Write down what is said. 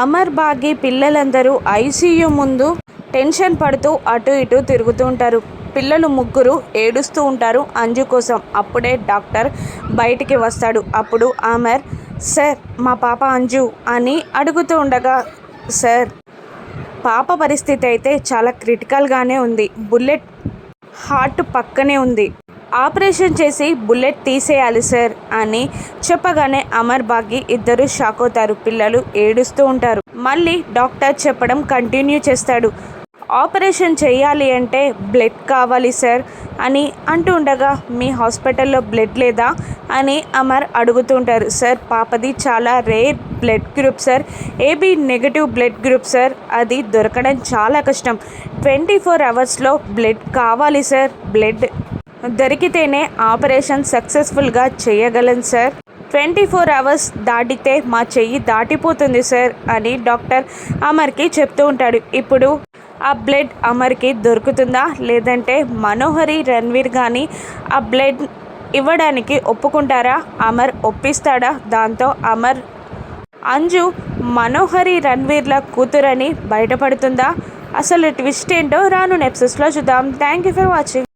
అమర్ బాగి పిల్లలందరూ ఐసీయూ ముందు టెన్షన్ పడుతూ అటు ఇటు తిరుగుతూ ఉంటారు పిల్లలు ముగ్గురు ఏడుస్తూ ఉంటారు అంజు కోసం. అప్పుడే డాక్టర్ బయటికి వస్తాడు. అప్పుడు అమర్ సార్ మా పాప అంజు అని అడుగుతూ ఉండగా సార్ పాప పరిస్థితి అయితే చాలా క్రిటికల్గానే ఉంది. బుల్లెట్ హార్ట్ పక్కనే ఉంది. ఆపరేషన్ చేసి బుల్లెట్ తీసేయాలి సార్ అని చెప్పగానే అమర్ బాగి ఇద్దరు షాక్ అవుతారు. పిల్లలు ఏడుస్తూ ఉంటారు. మళ్ళీ డాక్టర్ చెప్పడం కంటిన్యూ చేస్తాడు. ఆపరేషన్ చేయాలి అంటే బ్లడ్ కావాలి సార్ అని అంటూ ఉండగా మీ హాస్పిటల్లో బ్లడ్ లేదా అని అమర్ అడుగుతుంటారు సార్ పాపది చాలా rare blood group sir. AB negative blood group sir. అది దొరకడం చాలా కష్టం. ట్వంటీ ఫోర్ అవర్స్లో బ్లడ్ కావాలి సార్. బ్లడ్ దొరికితేనే ఆపరేషన్ సక్సెస్ఫుల్గా చేయగలం సార్. ట్వంటీ ఫోర్ అవర్స్ దాటితే మా చెయ్యి దాటిపోతుంది సార్ అని డాక్టర్ అమర్కి చెప్తూ ఉంటాడు. ఇప్పుడు ఆ బ్లడ్ అమర్కి దొరుకుతుందా? లేదంటే మనోహరి రణ్వీర్ కానీ ఆ బ్లడ్ ఇవ్వడానికి ఒప్పుకుంటారా? అమర్ ఒప్పిస్తాడా? దాంతో అమర్ అంజు మనోహరి రణ్వీర్ల కూతురని బయటపడుతుందా? అసలు ట్విస్ట్ ఏంటో రాను నెప్సెస్లో చూద్దాం. Thank you for watching